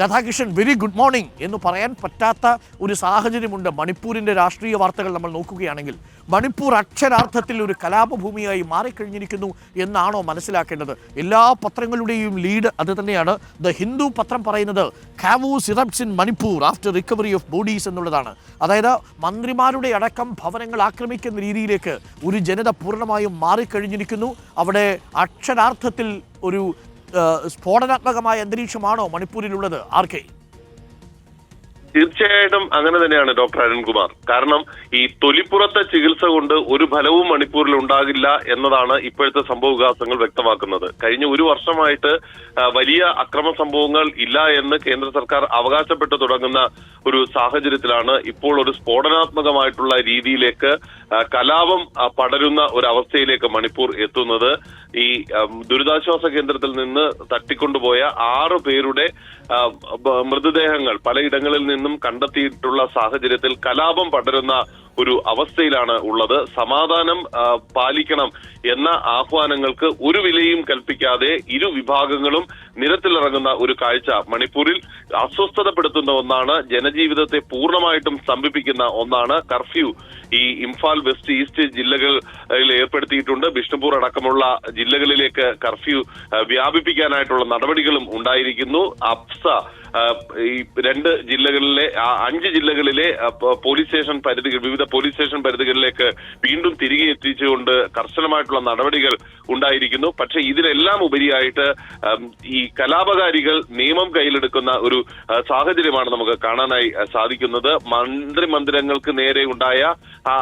Radhakrishnan very good morning എന്ന് പറയാൻ പറ്റാത്ത ഒരു സാഹചര്യമുണ്ട്. മണിപ്പൂരിന്റെ രാഷ്ട്രീയ വാർത്തകൾ നമ്മൾ നോക്കുകയാണെങ്കിൽ മണിപ്പൂർ അക്ഷരാർത്ഥത്തിൽ ഒരു കലാപഭൂമിയായി മാറിക്കഴിഞ്ഞിരിക്കുന്നു എന്നാണോ മനസ്സിലാക്കേണ്ടത്? എല്ലാ പത്രങ്ങളുടെയും ലീഡ് അത് തന്നെയാണ്. ദ ഹിന്ദു പത്രം പറയുന്നത് ഖാവു syrups in Manipur after recovery of bodies എന്നുള്ളതാണ്. അതായത് മന്ത്രിമാരുടെ അടക്കം ഭവനങ്ങൾ ആക്രമിക്കുന്ന രീതിയിലേക്ക് ഒരു ജനത പൂർണമായും മാറിക്കഴിഞ്ഞിരിക്കുന്നു. അവിടെ അക്ഷരാർത്ഥത്തിൽ ഒരു സ്ഫോടനാത്മകമായ അന്തരീക്ഷമാണോ മണിപ്പൂരിലുള്ളത് ആർ കെ? തീർച്ചയായിട്ടും അങ്ങനെ തന്നെയാണ് ഡോക്ടർ അരുൺകുമാർ. കാരണം ഈ തൊലിപ്പുറത്തെ ചികിത്സ കൊണ്ട് ഒരു ഫലവും മണിപ്പൂരിൽ ഉണ്ടാകില്ല എന്നതാണ് ഇപ്പോഴത്തെ സംഭവ വികാസങ്ങൾ വ്യക്തമാക്കുന്നത്. കഴിഞ്ഞ ഒരു വർഷമായിട്ട് വലിയ അക്രമ സംഭവങ്ങൾ ഇല്ല എന്ന് കേന്ദ്ര സർക്കാർ അവകാശപ്പെട്ടു തുടങ്ങുന്ന ഒരു സാഹചര്യത്തിലാണ് ഇപ്പോൾ ഒരു സ്ഫോടനാത്മകമായിട്ടുള്ള രീതിയിലേക്ക് കലാപം പടരുന്ന ഒരു അവസ്ഥയിലേക്ക് മണിപ്പൂർ എത്തുന്നത് ഈ ദുരിതാശ്വാസ കേന്ദ്രത്തിൽ നിന്ന് തട്ടിക്കൊണ്ടുപോയ ആറു പേരുടെ മൃതദേഹങ്ങൾ പലയിടങ്ങളിൽ നിന്നും കണ്ടെത്തിയിട്ടുള്ള സാഹചര്യത്തിൽ കലാപം പടരുന്ന ഒരു അവസ്ഥയിലാണ് ഉള്ളത്. സമാധാനം പാലിക്കണം എന്ന ആഹ്വാനങ്ങൾക്ക് ഒരു വിലയും കൽപ്പിക്കാതെ ഇരു വിഭാഗങ്ങളും നിരത്തിലിറങ്ങുന്ന ഒരു കാഴ്ച മണിപ്പൂരിൽ അസ്വസ്ഥതപ്പെടുത്തുന്ന ഒന്നാണ്. ജനജീവിതത്തെ പൂർണമായിട്ടും സ്തംഭിപ്പിക്കുന്ന ഒന്നാണ്. കർഫ്യൂ ഈ ഇംഫാൽ വെസ്റ്റ് ഈസ്റ്റ് ജില്ലകളിൽ ഏർപ്പെടുത്തിയിട്ടുണ്ട്. ബിഷ്ണുപൂർ അടക്കമുള്ള ജില്ലകളിലേക്ക് കർഫ്യൂ വ്യാപിപ്പിക്കാനായിട്ടുള്ള നടപടികളും ഉണ്ടായിരിക്കുന്നു. അപ്സ ഈ രണ്ട് ജില്ലകളിലെ അഞ്ച് ജില്ലകളിലെ പോലീസ് സ്റ്റേഷൻ പരിധികൾ വിവിധ പോലീസ് സ്റ്റേഷൻ പരിധികളിലേക്ക് വീണ്ടും തിരികെ എത്തിച്ചുകൊണ്ട് കർശനമായിട്ടുള്ള നടപടികൾ ഉണ്ടായിരിക്കുന്നു. പക്ഷേ ഇതിലെല്ലാം ഉപരിയായിട്ട് ഈ കലാപകാരികൾ നിയമം കയ്യിലെടുക്കുന്ന ഒരു സാഹചര്യമാണ് നമുക്ക് കാണാനായി സാധിക്കുന്നത്. മന്ത്രി മന്ദിരങ്ങൾക്ക് നേരെ ഉണ്ടായ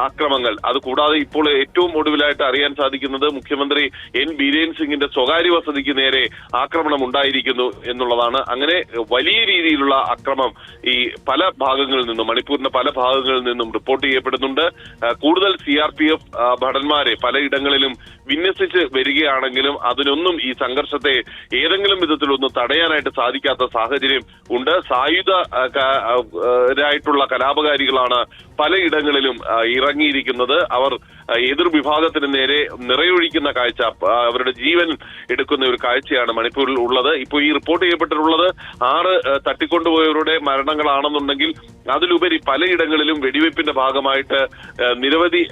അക്രമങ്ങൾ. അത് കൂടാതെ ഇപ്പോൾ ഏറ്റവും ഒടുവിലായിട്ട് അറിയാൻ സാധിക്കുന്നത് മുഖ്യമന്ത്രി എൻ. ബീരേൻ സിംഗിന്റെ സ്വകാര്യ വസതിക്ക് നേരെ ആക്രമണം ഉണ്ടായിരിക്കുന്നു എന്നുള്ളതാണ്. അങ്ങനെ വലിയ രീതിയിലുള്ള അക്രമം ഈ പല ഭാഗങ്ങളിൽ നിന്നും മണിപ്പൂരിന്റെ പല ഭാഗങ്ങളിൽ നിന്നും റിപ്പോർട്ട് ചെയ്യപ്പെടുന്നുണ്ട്. കൂടുതൽ സി ആർ പി എഫ് ഭടന്മാരെ പലയിടങ്ങളിലും വിന്യസിച്ച് വരികയാണെങ്കിലും അതിനൊന്നും ഈ സംഘർഷത്തെ ഏതെങ്കിലും വിധത്തിലൊന്നും തടയാനായിട്ട് സാധിക്കാത്ത സാഹചര്യം ഉണ്ട്. സായുധ ആ, ക- ആ, ആ, രായിട്ടുള്ള കലാപകാരികളാണ് പലയിടങ്ങളിലും ഇറങ്ങിയിരിക്കുന്നത്. അവർ എതിർ വിഭാഗത്തിന് നേരെ നിറയൊഴിക്കുന്ന കാഴ്ച അവരുടെ ജീവൻ എടുക്കുന്ന ഒരു കാഴ്ചയാണ് മണിപ്പൂരിൽ ഉള്ളത്. ഇപ്പോൾ ഈ റിപ്പോർട്ട് ചെയ്യപ്പെട്ടിട്ടുള്ളത് ആറ് തട്ടിക്കൊണ്ടുപോയവരുടെ മരണങ്ങളാണെന്നുണ്ടെങ്കിൽ അതിലുപരി പലയിടങ്ങളിലും വെടിവെപ്പിന്റെ ഭാഗമായിട്ട് നിരവധി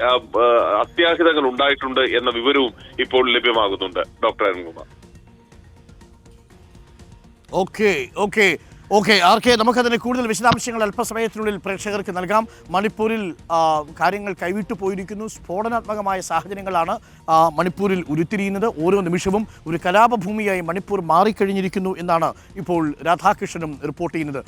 അത്യാഹിതങ്ങൾ ഉണ്ടായിട്ടുണ്ട് എന്ന വിവരവും ഇപ്പോൾ ലഭ്യമാകുന്നുണ്ട്. Doctor Arunkumar. Okay okay okay R K നമുക്കതിന് കൂടുതൽ വിശദാംശങ്ങൾ അല്പസമയത്തിനുള്ളിൽ പ്രേക്ഷകർക്ക് നൽകാം. മണിപ്പൂരിൽ കാര്യങ്ങൾ കൈവിട്ടു പോയിരിക്കുന്നു. സ്ഫോടനാത്മകമായ സാഹചര്യങ്ങളാണ് മണിപ്പൂരിൽ ഉരുത്തിരിയുന്നത്. ഓരോ നിമിഷവും ഒരു കലാപഭൂമിയായി മണിപ്പൂർ മാറിക്കഴിഞ്ഞിരിക്കുന്നു എന്നാണ് ഇപ്പോൾ രാധാകൃഷ്ണനും റിപ്പോർട്ട് ചെയ്യുന്നത്.